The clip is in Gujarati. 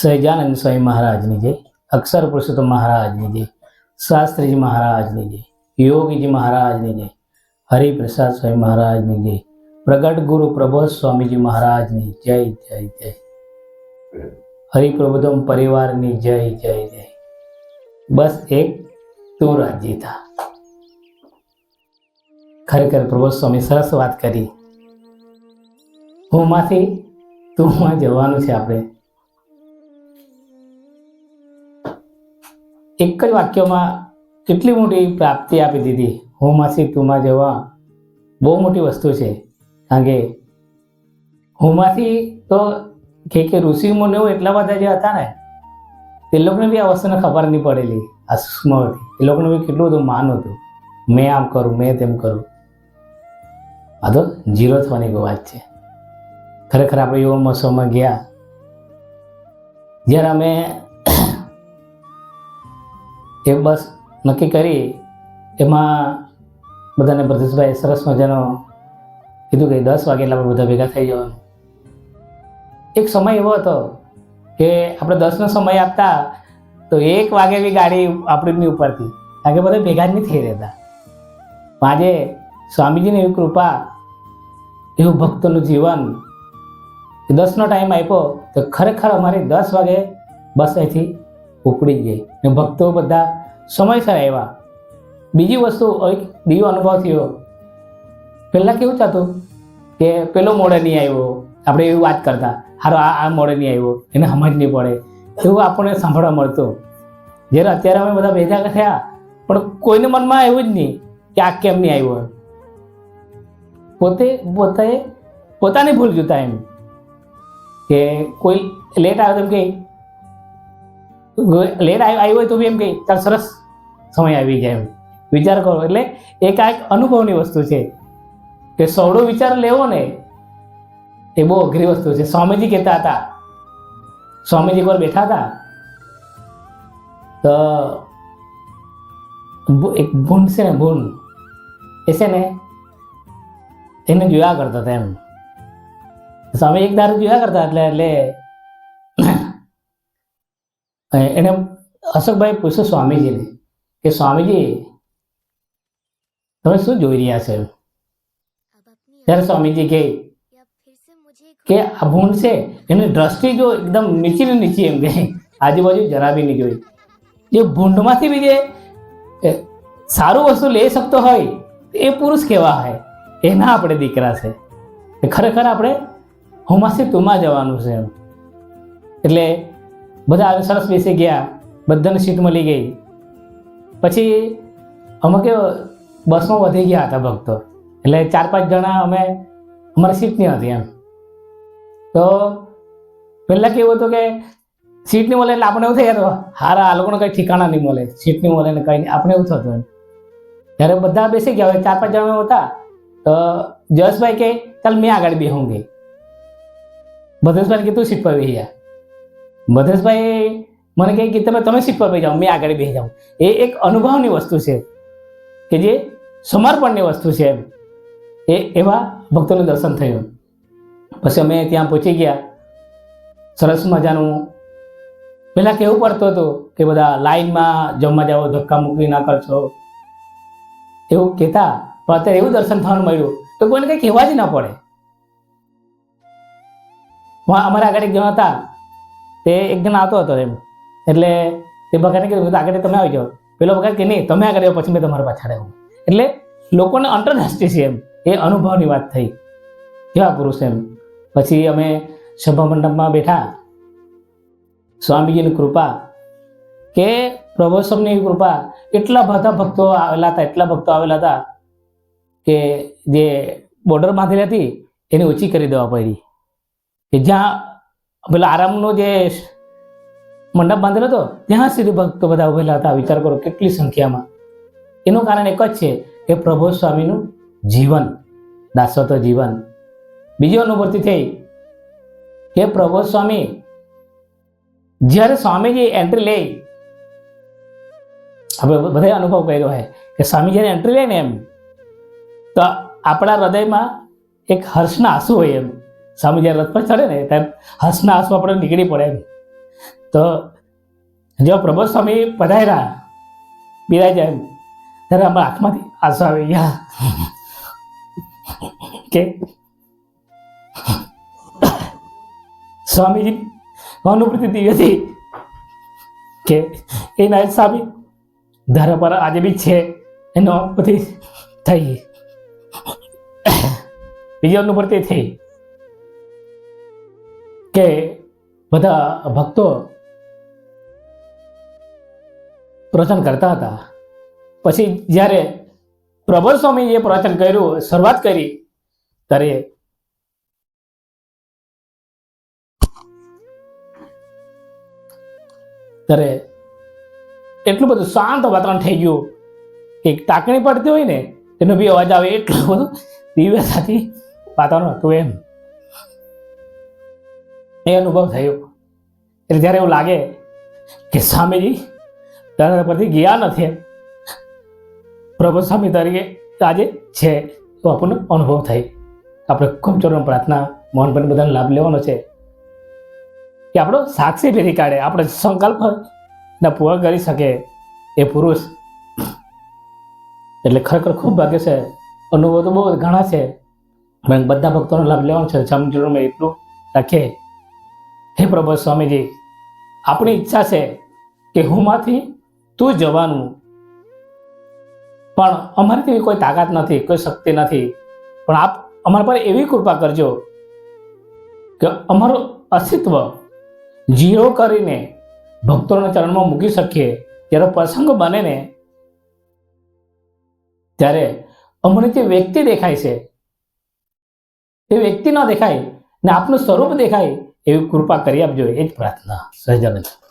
સહજાનંદ સ્વામી મહારાજની જય, અક્ષર પુરુષોત્તમ મહારાજની જય, શાસ્ત્રીજી મહારાજની જય, યોગીજી મહારાજની જય, હરિપ્રસાદ સ્વામી મહારાજની જય, પ્રગટ ગુરુ પ્રબોધ સ્વામીજી મહારાજની જય જય જય. હરિપ્રબોધમ પરિવારની જય જય જય. બસ એક તું રાજી ખરેખર પ્રબોધ સ્વામી સરસ વાત કરી. હું માંથી તું જવાનું છે આપણે. એક જ વાક્યમાં કેટલી મોટી પ્રાપ્તિ આપી દીધી? હું તુમાં જવા બહુ મોટી વસ્તુ છે. કારણ કે હુંમાંથી તો કે કે ઋષિ મુનિઓ એટલા બધા જે હતા ને, તે લોકોને બી આ વસ્તુને ખબર નહીં પડેલી. આ સૂક્ષ્મ હતી. એ લોકોને બી કેટલું બધું માન હતું. મેં આમ કરું, મેં તેમ કરું. આ તો જીરો થવાની વાત છે. ખરેખર આપણે યુવા મહોત્સવમાં ગયા. જ્યારે અમે એ બસ નક્કી કરી, એમાં બધાને પ્રદેશભાઈ સરસ મજાનો કીધું કે દસ વાગે એટલે આપણે બધા ભેગા થઈ જવાનું. એક સમય એવો હતો કે આપણે દસનો સમય આપતા, તો એક વાગે બી ગાડી આપણી ઉપરથી, કારણ કે બધા ભેગા જ નહીં થઈ રહેતા. આજે સ્વામીજીની એવી કૃપા, એવું ભક્તોનું જીવન દસનો ટાઈમ આપ્યો, તો ખરેખર અમારી દસ વાગે બસ અહીંથી ઉપડી ગઈ. ને ભક્તો બધા સમયસર આવ્યા બીજી વસ્તુ, એક દીવો અનુભવ થયો. પહેલાં કેવું થતું કે પેલો મોડે નહીં આવ્યો. આપણે એવી વાત કરતા, હારો, આ આ મોડે નહીં આવ્યો. એને સમજ નહીં પડે. એવું આપણને સાંભળવા મળતું. જ્યારે અત્યારે અમે બધા ભેગા થયા, પણ કોઈને મનમાં આવ્યું જ નહીં કે આ કેમ નહીં આવ્યો. પોતે પોતે, પોતાની ભૂલ જોતા એમ. કે કોઈ લેટ આવ્યો તો એમ કે લેટ આવ્યો હોય તો બી એમ કે, ચાલ સરસ. સમય આવી જાય વિચાર કરો, એટલે એ કાંઈક અનુભવની વસ્તુ છે કે સૌડો વિચાર લેવો ને, એ બહુ અઘરી વસ્તુ છે. સ્વામીજી કહેતા હતા, સ્વામીજી એકવાર બેઠા હતા, તો એક ભૂંડ છે ને, ભૂંડ, એ છે ને, એને જોયા કરતા હતા એમ. સ્વામી એક દારૂ જોયા કરતા એટલે એટલે એને અશોકભાઈ પૂછ્યું સ્વામીજીને કે સ્વામીજી, તમે શું જોઈ રહ્યા છો? ત્યારે સ્વામીજી કહે કે આ ભૂંડ છે, એની દ્રષ્ટિ જો એકદમ નીચી ને નીચી એમ કહે આજુબાજુ જરા બી નહીં જોઈ. જે ભૂંડમાંથી બી જે સારું વસ્તુ લઈ શકતો હોય, એ પુરુષ કેવા હોય એના આપણે દીકરા છે. એ ખરેખર આપણે હુમાસી તુમાં જવાનું છે એમ. એટલે બધા આવી સરસ બેસી ગયા, બધાને સીટ મળી ગઈ. પછી અમે કે બસમાં વધી ગયા હતા ભક્તો. એટલે ચાર પાંચ જણા અમે, અમારી સીટ નહીં હતી એમ. તો પહેલાં કેવું હતું કે સીટની મળે એટલે આપણે એવું થઈ હારા, આ લોકોને કંઈ ઠેકાણા નહીં મળે. સીટ નહીં મળે ને કંઈ નહીં. આપણે એવું થતું એમ. ત્યારે બધા બેસી ગયા, હવે ચાર પાંચ જણા હતા. તો જસભાઈ કે, ચાલ, મેં આગળ બેહું ગઈ. ભદ્રેશભાઈ કીધું, સીટ પર બેસી જા. ભદ્રેશભાઈ મને કહે કે તમે તમે સીટ પર જાઓ, મેં આગળ બેસી જાઉં. એ એક અનુભવની વસ્તુ છે કે જે સમર્પણની વસ્તુ છે એમ. એ એવા ભક્તોનું દર્શન થયું. પછી અમે ત્યાં પહોંચી ગયા. સરસ મજાનું. પહેલાં કેવું પડતું હતું કે બધા લાઈનમાં જમવા જાઓ, ધક્કા મૂકી ના કરશો. એવું કહેતા, પણ અત્યારે એવું દર્શન થવાનું મળ્યું તો કોઈને કંઈ કહેવા જ ના પડે. અમારા આગળ એક જણ હતા. તે એક જણ આવતો હતો એમ. એટલે તે ભગાને કીધું આગળ તમે આવી જાઓ. પેલો વખત કે, નહીં, તમે આગળ આવ્યો પછી મેં તમારા પાછળ આવ્યું એટલે લોકોને અંતરદ્રષ્ટિ છે એમ, એ અનુભવની વાત થઈ. કેવા પુરુષ એમ. પછી અમે સભા મંડપમાં બેઠા. સ્વામીજીની કૃપા કે પ્રભોત્સવની કૃપા. એટલા બધા ભક્તો આવેલા હતા, એટલા ભક્તો આવેલા હતા કે જે બોર્ડર બાંધેલી હતી, એને ઓછી કરી દેવા પડી. કે જ્યાં પેલા આરામનો જે મંડપ બાંધેલો હતો, ત્યાં સુધી ભક્તો બધા ઉભેલા હતા. વિચાર કરો કેટલી સંખ્યામાં. એનું કારણ એક જ છે કે પ્રભુ સ્વામીનું જીવન, દાસત્વ જીવન. બીજી અનુભૂતિ થઈ કે પ્રભુ સ્વામી જ્યારે સ્વામીજી એન્ટ્રી લે આપણે બધા અનુભવ કર્યો હોય કે સ્વામી જ્યારે એન્ટ્રી લે ને એમ, તો આપણા હૃદયમાં એક હર્ષના આંસુ હોય એમ. સ્વામી જ્યારે રથ પર ચડે ને ત્યારે હર્ષના આંસુ આપણે નીકળી પડે એમ. તો જેવા પ્રમોદ સ્વામી પધાર્યા બિરાજ્યા એમ, ત્યારે આમાં આંખમાંથી આંસુ આવી ગયા. કે સ્વામીજી અનુભૂતિ દિવ્ય હતી. કે એ નાયક સ્વામી ધારા પર આજે બી છે, એનો બધી થઈ. બીજી અનુભૂતિ થઈ. કે બધા ભક્તો પ્રવચન કરતા હતા. પછી જ્યારે પ્રબળ સ્વામીએ પ્રવચન કર્યું, શરૂઆત કરી, ત્યારે ત્યારે એટલું બધું શાંત વાતાવરણ થઈ ગયું કે ટાંકણી પડતી હોય ને, એનો બી અવાજ આવે એટલું બધું દિવ્યતાથી વાતાવરણ હતું એમ. એ અનુભવ થયો. એટલે જ્યારે એવું લાગે કે સ્વામીજી તારા પરથી ગયા નથી પ્રભુ સ્વામી તરીકે આજે છે, તો આપણને અનુભવ થાય. આપણે ખૂબ ચોરણ પ્રાર્થના મોહનભાઈ બધાને લાભ લેવાનો છે. કે આપણો સાક્ષી ફેરી કાઢે, આપણે સંકલ્પ ને પૂર્ણ કરી શકે એ પુરુષ. એટલે ખરેખર ખૂબ ભાગ્ય છે. અનુભવ તો બહુ ઘણા છે. પણ બધા ભક્તોનો લાભ લેવાનો છે. સમજણમાં એટલું રાખીએ. હે પ્રભુ સ્વામીજી, આપણી ઈચ્છા છે કે હુંમાંથી તું જવાનું. પણ અમારાથી કોઈ તાકાત નથી, કોઈ શક્તિ નથી. પણ આપ અમારા પર એવી કૃપા કરજો કે અમારું અસ્તિત્વ જીરો કરીને ભક્તોના ચરણમાં મૂકી શકીએ. જ્યારે પ્રસંગ બને ને, ત્યારે અમને જે વ્યક્તિ દેખાય છે. એ વ્યક્તિ ન દેખાય ને આપનું સ્વરૂપ દેખાય એવી કૃપા કરી આપજો. એ જ પ્રાર્થના. સહજાનંદ.